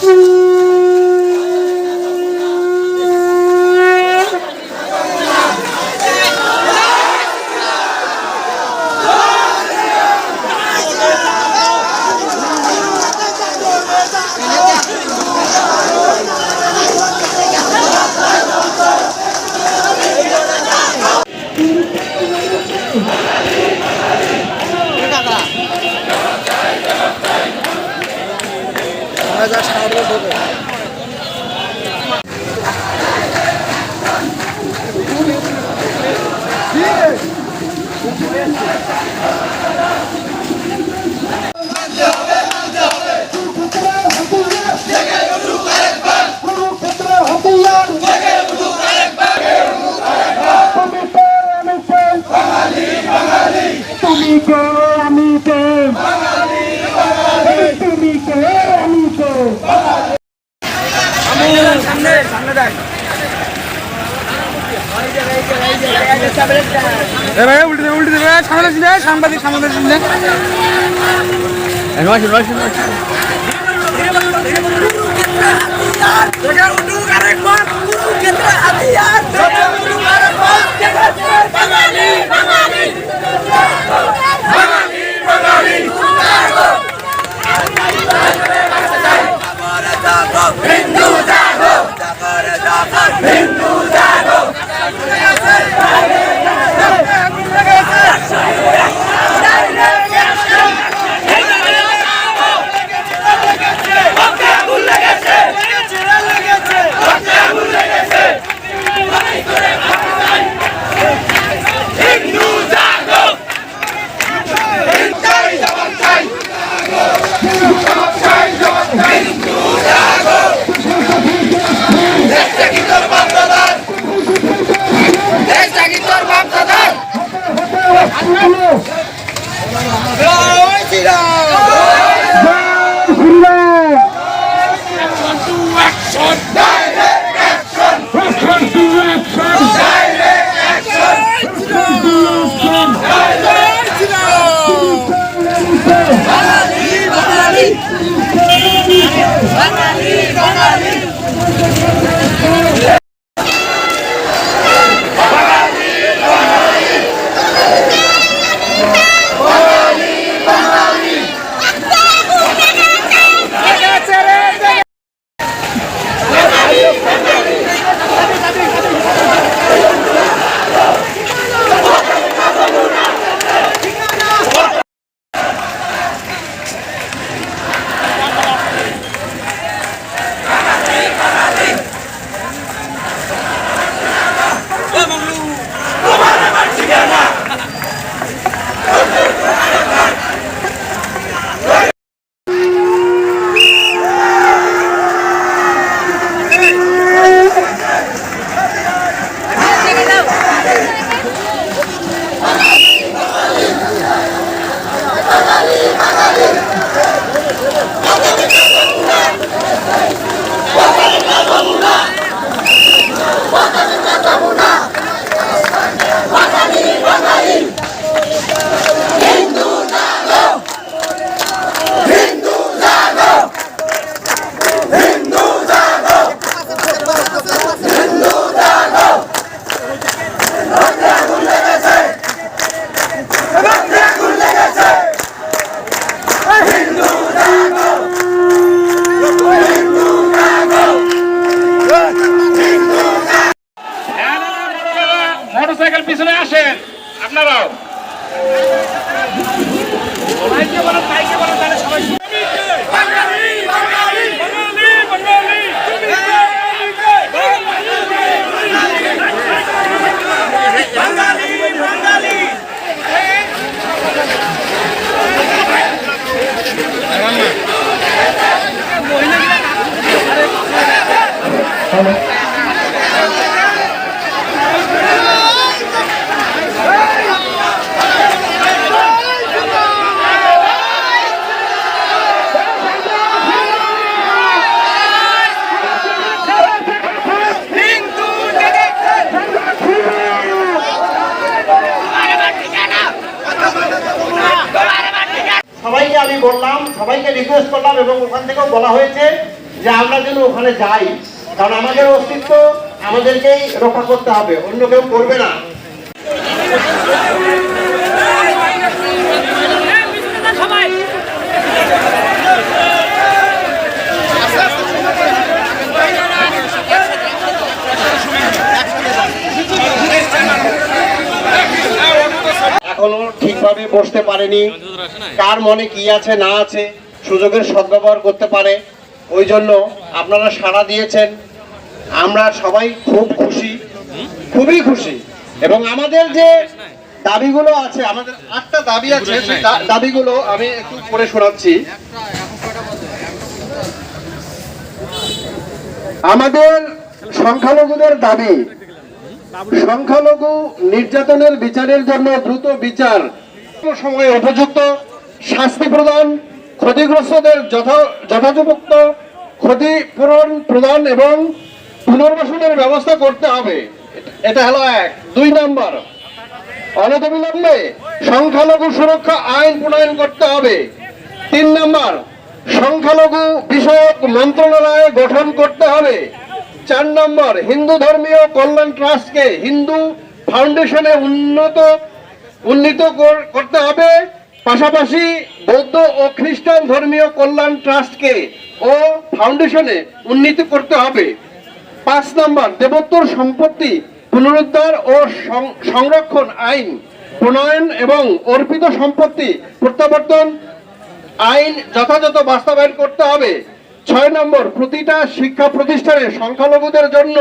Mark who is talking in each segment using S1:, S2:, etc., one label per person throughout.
S1: তুমি
S2: এ ভাই, উল্টে দে উল্টে দে ভাই সামনে আসিস না সাংবাদিক, সামনে আসিস
S1: না। নয় নয় নয় হিন্দু জাগো হিন্দু জাগো হিন্দু জাগো আছে সরকার বলা হয়েছে যে আমরা যেন ওখানে যাই। কারণ আমাদের অস্তিত্ব আমাদেরকেই রক্ষা করতে হবে, অন্য কেউ করবে না। এখনও ঠিকভাবে বসতে পারেনি। কার মনে কি আছে, না আছে? সুযোগের সদ্ব্যবহার করতে পারে, ওই জন্য আপনারা সাড়া দিয়েছেন। আমরা সবাই খুব খুশি, খুবই খুশি। এবং আমাদের যে দাবিগুলো আছে, আমাদের আটটা দাবি আছে দাবিগুলো আমি একটু পড়ে শোনাচ্ছি। আমাদের সংখ্যালঘুদের দাবি, সংখ্যালঘু নির্যাতনের বিচারের জন্য দ্রুত বিচার সময়ে উপযুক্ত শাস্তি প্রদান ক্ষতিগ্রস্তদের যথা- যথাযথ ক্ষতিপূরণ প্রদান এবং পুনর্বাসনের ব্যবস্থা করতে হবে। এটা হলো এক। দুই নম্বর, অনতিবিলম্বে সংখ্যালঘু সুরক্ষা আইন প্রণয়ন করতে হবে। তিন নম্বর, সংখ্যালঘু বিষয়ক মন্ত্রণালয় গঠন করতে হবে। চার নম্বর, হিন্দু ধর্মীয় কল্যাণ ট্রাস্টকে হিন্দু ফাউন্ডেশনে উন্নত, উন্নীত করতে হবে। পাশাপাশি বৌদ্ধ ও খ্রিস্টান ধর্মীয় কল্যাণ ট্রাস্টকে ও ফাউন্ডেশনে উন্নীত করতে হবে। পাঁচ নম্বর, দেবোত্তর সম্পত্তি পুনরুদ্ধার ও সংরক্ষণ আইন, প্রণয়ন এবং অর্পিত সম্পত্তি প্রত্যাবর্তন আইন যথাযথ বাস্তবায়ন করতে হবে। ছয় নম্বর, প্রতিটা শিক্ষা প্রতিষ্ঠানে সংখ্যালঘুদের জন্য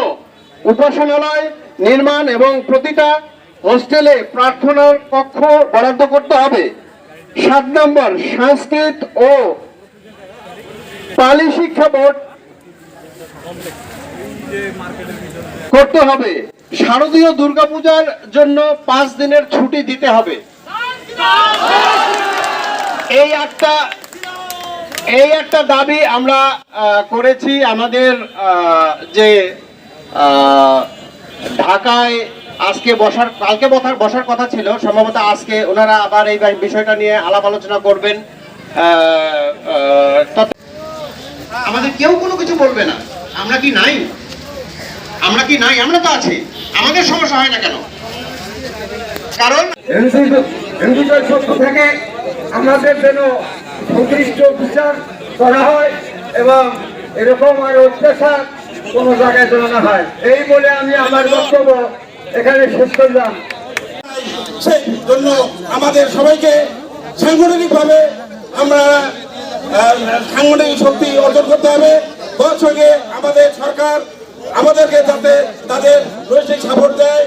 S1: উপাসনালয় নির্মাণ এবং প্রতিটা হোস্টেলে প্রার্থনার কক্ষ বরাদ্দ করতে হবে। সাত নম্বর, সংস্কৃত ও পালি শিক্ষা বোর্ড করতে হবে। শারদীয় দুর্গাপূজার জন্য পাঁচ দিনের ছুটি দিতে হবে। এই একটা এই একটা দাবি আমরা করেছি আমাদের যে ঢাকায় আজকে বসার, কালকে বসার বসার কথা ছিল। সম্ভবত আজকে ওনারা আবার এই বিষয়টা নিয়ে আলাপ আলোচনা করবেন। আমাদের কেউ কোনো কিছু বলবে না। আমরা কি নাই? আমরা কি নাই? আমরা তো আছি। আমাদের সমস্যা হয় না কেন? কারণ
S3: থেকে, আমাদের যেন সংশ্লিষ্ট বিচার করা হয় এবং এরকম আর অত্যাচার কোনো জায়গায় যেন না হয়। এই বলে আমি আমার বক্তব্য এখানে শেষ করলাম
S4: সেই জন্য আমাদের সবাইকে সাংগঠনিকভাবে আমরা সাংগঠনিক শক্তি অর্জন করতে হবে। তার সঙ্গে আমাদের সরকার আমাদেরকে যাতে তাদের নৈতিক সাপোর্ট দেয়,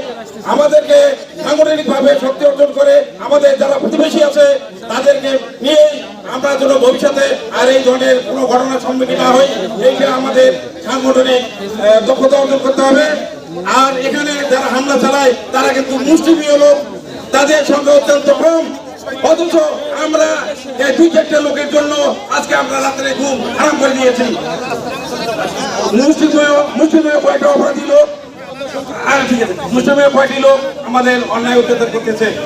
S4: আমাদেরকে সাংগঠনিকভাবে শক্তি অর্জন করে, আমাদের যারা প্রতিবেশী আছে তাদেরকে নিয়েই আমরা যেন ভবিষ্যতে আর এই ধরনের কোনো ঘটনার সম্মুখীন না হই। এইটা আমাদের সাংগঠনিক দক্ষতা অর্জন করতে হবে। আর এখানে যারা হামলা চালায়, তারা কিন্তু মুসলিমীয় লোক। তাদের সংখ্যা অত্যন্ত কম। অথচ আমরা এই দুই চারটে লোকের জন্য আজকে আমরা রাত্রে ঘুম আরাম করে দিয়েছি। মুসলিমীয় মুসলিমীয় কয়েকটা অপরাধী লোক। লোক আমাদের অন্যায়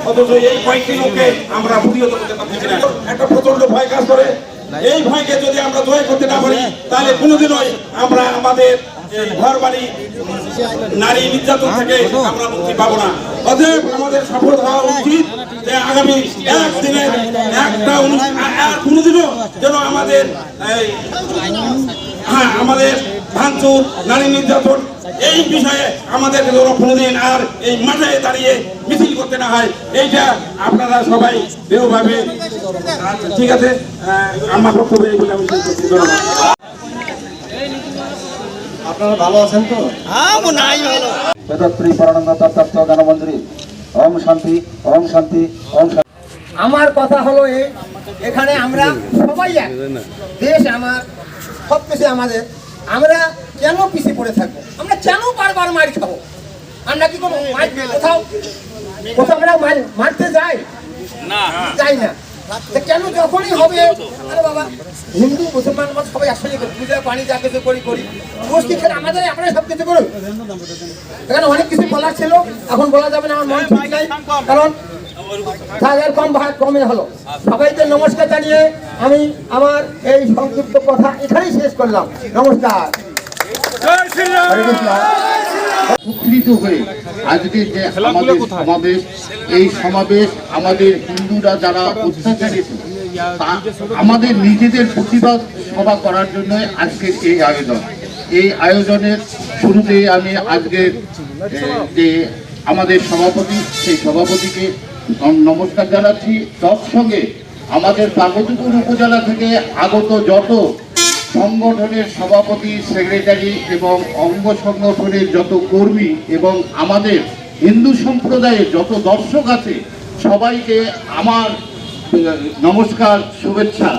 S4: অথচ এই আমরা একটা ভয় কাজ করে। এই ভয়কে যদি আমরা না তাহলে কোনোদিনই আমরা আমাদের ঘর নারী নির্যাতন থেকে আমরা মুক্তি পাবো না। অতএব আমাদের সফল হওয়া উচিত যে আগামী একদিনের একটা কোনোদিনও যেন আমাদের হ্যাঁ আমাদের ভাঙচুর, নারী নির্যাতন এই বিষয়ে আমাদের কোনোদিন আর এই মাঠে দাঁড়িয়ে মিছিল করতে না হয়, এইটা আপনারা সবাই দৃঢ়ভাবে ঠিক আছে? আমার বক্তব্য এইগুলো আমি
S5: আপনারা ভালো আছেন তো? বেদত্রী পরানন্দ তত্ত্ব জ্ঞানমন্ত্রী। ওম শান্তি ওম শান্তি ওম শান্তি।
S6: আমার কথা হলো এই এখানে আমরা সবাই এক। দেশ আমার সব কিছু আমাদের। আমরা কেন পিছিয়ে পড়ে থাকব? আমরা কেন বারবার মার খাব? আমরা কি কোনো কোথাও কোথাও আমরা মার- মারতে যাই? যাই না। কেন যখনই হবে? আরে বাবা হিন্দু মুসলমান আমরা সবাই একসঙ্গে করি পূজা পানি যা কিছু করি করি। খেলে আমাদের আমরা সব কিছু করি এখানে অনেক কিছু বলার ছিল এখন বলা যাবে না আমার মন ঠিক নাই। কারণ যাদের কম ভাগ কমে হলো। সবাইকে নমস্কার জানিয়ে আমি আমার এই সংক্ষিপ্ত কথা এখানেই শেষ করলাম। নমস্কার।
S7: উপকৃত হয়ে আজকে যে আমাদের সমাবেশ এই সমাবেশ আমাদের হিন্দুরা যারা অত্যাচারিত আমাদের নিজেদের প্রতিবাদ সভা করার জন্য আজকের এই আয়োজন। এই আয়োজনের শুরুতে আমি আজকের যে আমাদের সভাপতি সেই সভাপতিকে নমস্কার জানাচ্ছি। তৎসঙ্গে আমাদের পার্বতীপুর উপজেলা থেকে আগত যত সংগঠনের সভাপতি, সেক্রেটারি এবং অঙ্গ সংগঠনের যত কর্মী এবং আমাদের হিন্দু সম্প্রদায়ের যত দর্শক আছে, সবাইকে আমার নমস্কার, শুভেচ্ছা।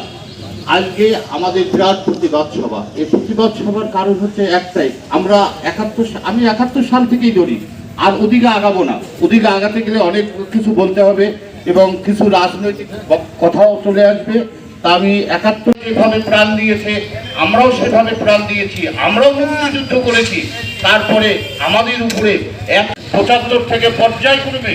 S7: আজকে আমাদের বিরাট প্রতিবাদ সভা। এই প্রতিবাদ সভার কারণ হচ্ছে একটাই, আমরা একাত্তর আমি একাত্তর সাল থেকেই ধরি আর ওদিকে আগাবো না। ওদিকে আগাতে গেলে অনেক কিছু বলতে হবে এবং কিছু রাজনৈতিক কথাও চলে আসবে। তা একাত্তর যেভাবে প্রাণ দিয়েছে, আমরাও সেভাবে প্রাণ দিয়েছি, আমরাও মুক্তিযুদ্ধ করেছি, তারপরে আমাদের উপরে এক পঁচাত্তর থেকে পর্যায়ক্রমে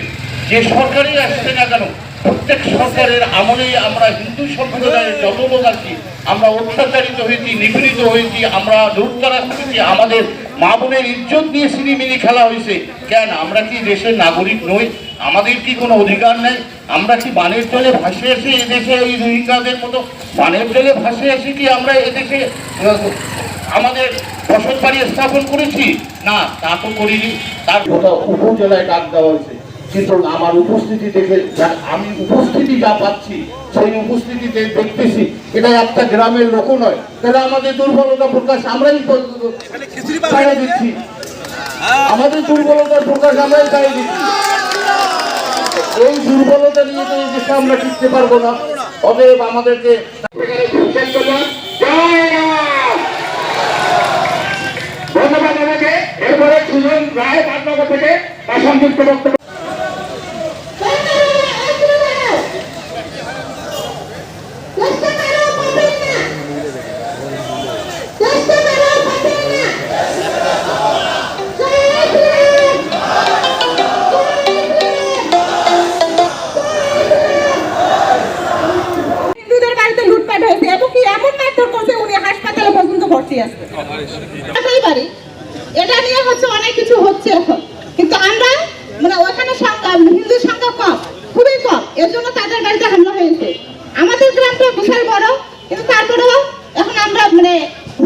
S7: যে সরকারই আসছে না কেন প্রত্যেক সরকারের আমলেই আমরা হিন্দু সম্প্রদায়ের যত আছি আমরা অত্যাচারিত হয়েছি, নিপীড়িত হয়েছি, আমরা লুটতারা করেছি, আমাদের মা বোনের ইজ্জত নিয়ে সিনেমিনি খেলা হয়েছে। কেন? আমরা কি দেশের নাগরিক নই? আমাদের কি কোনো অধিকার নেই? আমরা কি বানের জলে ভাসে এসে এদেশে ওই রোহিঙ্গাদের মতো বানের জলে ভাসে আসি কি আমরা এদেশে আমাদের বসত বাড়ি স্থাপন করেছি? না, তা তো করিনি। তার উপজেলায় ডাক দেওয়া হয়েছে। কিন্তু আমার উপস্থিতি দেখে যা- আমি উপস্থিতি যা পাচ্ছি, সেই উপস্থিতিতে দেখতেছি এটা একটা গ্রামের লোক নয়। তাহলে আমাদের দুর্বলতা প্রকাশ আমরাই পাইয়ে দিচ্ছি। আমাদের দুর্বলতার প্রকাশ আমরাই পাইয়ে দিচ্ছি। এই দুর্বলতা নিয়ে তো দেশে আমরা টিকতে পারব না। অতএব আমাদেরকে
S3: ধন্যবাদ আমাকে। এরপরে সুজন রায়, পাটনগর থেকে তার সংযুক্ত বক্তব্য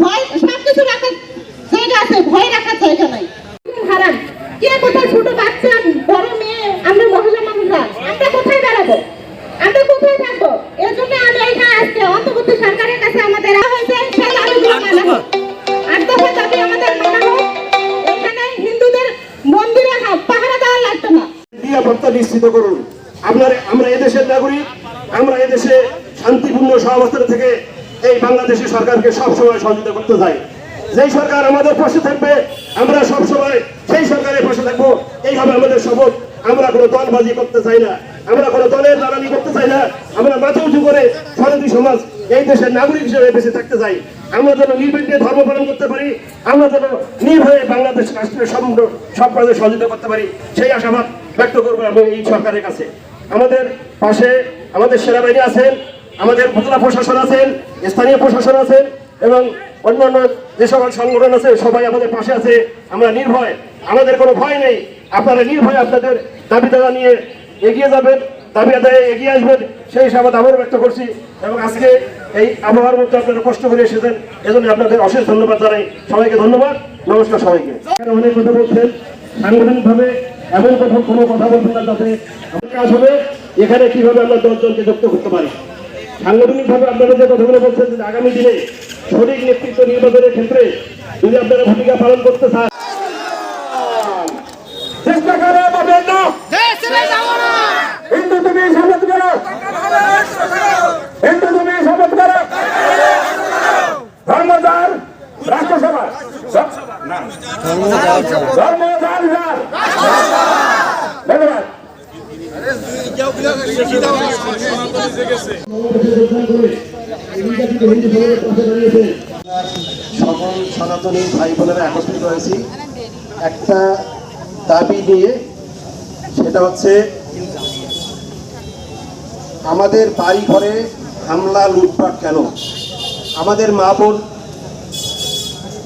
S8: ভয় সবকিছু রাখার জায়গা আছে ভয় রাখার জায়গা নাই।
S9: সরকারকে সবসময় সহযোগিতা করতে চাই। যেই সরকার আমাদের পাশে থাকবে, আমরা সবসময় সেই সরকারের পাশে থাকব। এই হবে আমাদের শপথ, আমরা কোনো দলবাজি করতে চাই না। আমরা কোনো দলের দালালি করতে চাই না। আমরা মাথা উঁচু করে শান্তি সমাজ, এই দেশের নাগরিক হিসেবে বেঁচে থাকতে চাই। আমরা যেন নির্বিঘ্নে ধর্ম পালন করতে পারি, আমরা যেন নির্ভয়ে বাংলাদেশ রাষ্ট্রের সব সব কাজে সহযোগিতা করতে পারি, সেই আশাবাদ ব্যক্ত করব আমি এই সরকারের কাছে। আমাদের পাশে আমাদের সেনাবাহিনী আছেন আমাদের উপজেলা প্রশাসন আছেন, স্থানীয় প্রশাসন আছেন, এবং অন্যান্য যে সকল সংগঠন আছে, সবাই আমাদের পাশে আছে। আমরা নির্ভয়, আমাদের কোনো ভয় নেই। আপনারা নির্ভয় আপনাদের দাবি দাদা নিয়ে এগিয়ে যাবেন, দাবি আদায়ে এগিয়ে আসবেন, সেই হিসাবে আবারও ব্যক্ত করছি। এবং আজকে এই আবহাওয়ার মধ্যে আপনারা কষ্ট করে এসেছেন, এজন্য আপনাদের অশেষ ধন্যবাদ জানাই। সবাইকে ধন্যবাদ, নমস্কার সবাইকে। অনেক কথা বলছেন, সাংগঠনিকভাবে এমন কথা কোনো কথা বলবেন না যাতে হবে, এখানে কীভাবে আমরা দশজনকে যুক্ত করতে পারি। সাংগঠনিকভাবে আপনারা যে কথাগুলো বলছেন যে আগামী দিনে সঠিক নেতৃত্ব নির্বাচনের ক্ষেত্রে যদি আপনারা ভূমিকা পালন করতে চান। চেষ্টা করে পাবেন না হিন্দু তুমি শপথ করো হিন্দু তুমি শপথ করো ধর্মদার রাষ্ট্রসভা। ধর্মদার ধন্যবাদ।
S1: সকল সনাতনী ভাই বোনেরা একত্রিত হয়েছি। একটা দাবি নিয়ে, সেটা হচ্ছে,
S9: আমাদের বাড়ি ঘরে হামলা, লুটপাট কেন? আমাদের মা বোন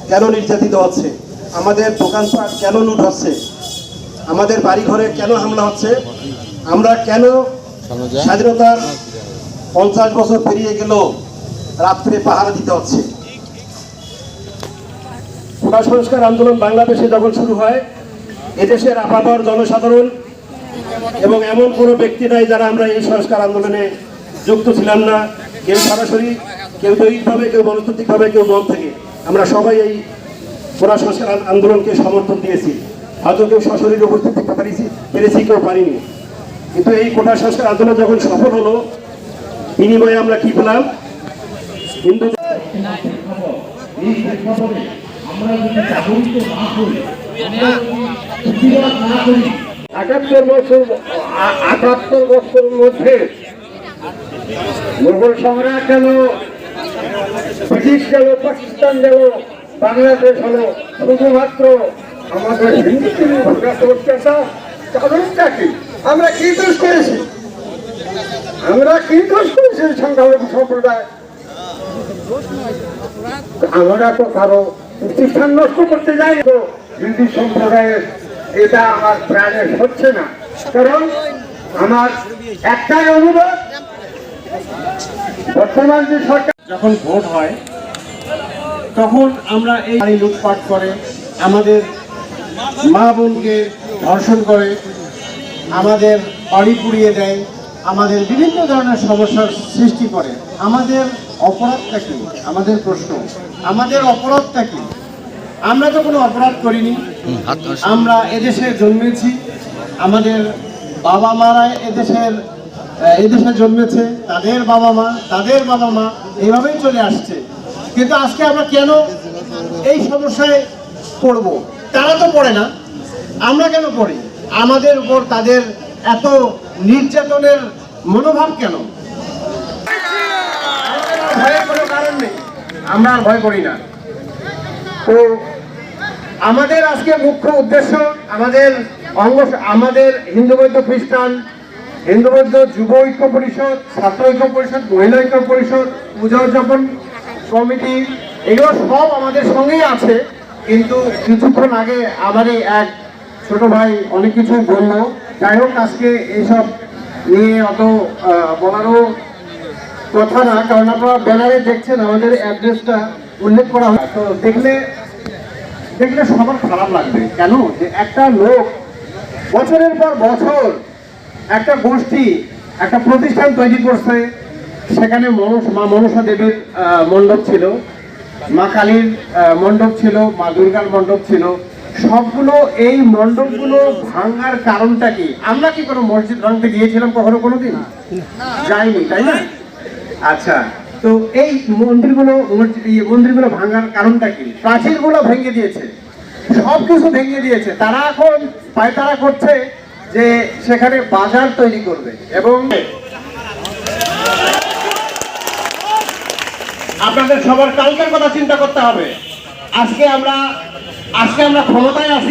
S9: কেন নির্যাতিত হচ্ছে? আমাদের দোকানপাট কেন লুট হচ্ছে? আমাদের বাড়ি ঘরে কেন হামলা হচ্ছে? আমরা কেন স্বাধীনতার পঞ্চাশ বছর পেরিয়ে গেল রাত্রে পাহারা দিতে হচ্ছে। কোটা সংস্কার আন্দোলন বাংলাদেশে যখন শুরু হয় এদেশের আপামর জনসাধারণ এবং এমন কোনো ব্যক্তি নাই যারা আমরা এই সংস্কার আন্দোলনে যুক্ত ছিলাম না। কেউ সরাসরি কেউ দৈহিকভাবে কেউ মনস্তাত্ত্বিকভাবে কেউ মন থেকে। আমরা সবাই এই কোটা সংস্কার আন্দোলনকে সমর্থন দিয়েছি। হয়তো কেউ সশরীরে উপস্থিত থাকতে পারিছি পেরেছি কেউ পারিনি। কিন্তু এই কোটা সংস্কার আন্দোলন যখন সফল হলো, বিনিময়ে আমরা কি পেলাম? হিন্দু
S3: আটাত্তর বছর আটাত্তর বছরের মধ্যে মুঘল সম্রাট গেল ব্রিটিশ গেল, পাকিস্তান গেল, বাংলাদেশ হলো শুধুমাত্র আমাদের হিন্দু অত্যাচার, কারণটা কি? আমরা কি দোষ করেছি? আমরা কি দোষ করেছি সংখ্যালঘু সম্প্রদায়? আমরা তো কারও প্রতিষ্ঠান নষ্ট করতে যাই তো। হিন্দু সম্প্রদায়ের এটা আমার প্রাণে হচ্ছে না। কারণ আমার একটাই অনুরোধ, বর্তমান যে সরকার
S1: যখন ভোট হয়, তখন আমরা এই লুটপাট করে, আমাদের মা বোনকে ধর্ষণ করে আমাদের বাড়ি পুড়িয়ে দেয় আমাদের বিভিন্ন ধরনের সমস্যার সৃষ্টি করে। আমাদের অপরাধটা কি? আমাদের প্রশ্ন। আমাদের অপরাধটা কি? আমরা তো কোনো অপরাধ করিনি। আমরা এদেশে জন্মেছি। আমাদের বাবা মারা এদেশের এদেশে জন্মেছে। তাদের বাবা মা তাদের বাবা মা এইভাবেই চলে আসছে। কিন্তু আজকে আমরা কেন এই সমস্যায় পড়ব? তারা তো পড়ে না। আমরা কেন পড়ি? আমাদের উপর তাদের এত নির্যাতনের মনোভাব কেন? কোনো আমরা আর ভয় করি না। তো আমাদের আজকে মুখ্য উদ্দেশ্য আমাদের অঙ্গ আমাদের হিন্দু বৌদ্ধ খ্রিস্টান, হিন্দু বৌদ্ধ যুব ঐক্য পরিষদ, ছাত্র ঐক্য পরিষদ, মহিলা ঐক্য পরিষদ, পূজা উদযাপন কমিটি, এগুলো সব আমাদের সঙ্গেই আছে। কিন্তু কিছুক্ষণ আগে আমারই এক ছোট ভাই, অনেক কিছু বলল। যাই হোক, আজকে এইসব নিয়ে অত বলারও কথা না, কারণ আপনারা ব্যানারে দেখছেন, আমাদের অ্যাড্রেসটা উল্লেখ করা হয়। তো দেখলে দেখলে সবার খারাপ লাগবে। কেন? যে একটা লোক বছরের পর বছর একটা গোষ্ঠী, একটা প্রতিষ্ঠান তৈরি করছে। সেখানে মনস, মা মনসা দেবীর মণ্ডপ ছিল। মা কালীর মণ্ডপ ছিল, মা দুর্গার মণ্ডপ ছিল। সবগুলো এই মণ্ডপগুলো ভাঙার কারণটা কি? আমরা কি কোনো মসজিদ ভাঙতে গিয়েছিলাম কখনো কোনোদিন? যাইনি তাই না? আচ্ছা তো এই মন্দিরগুলো মন্দিরগুলো ভাঙার কারণটা কি? প্রাচীরগুলো ভেঙে দিয়েছে সব কিছু ভেঙে দিয়েছে। তারা এখন পায়তারা করছে যে সেখানে বাজার তৈরি করবে এবং আপনাদের সবার কালকের কথা চিন্তা করতে হবে। আজকে আমরা আজকে আমরা ক্ষমতায় আছি।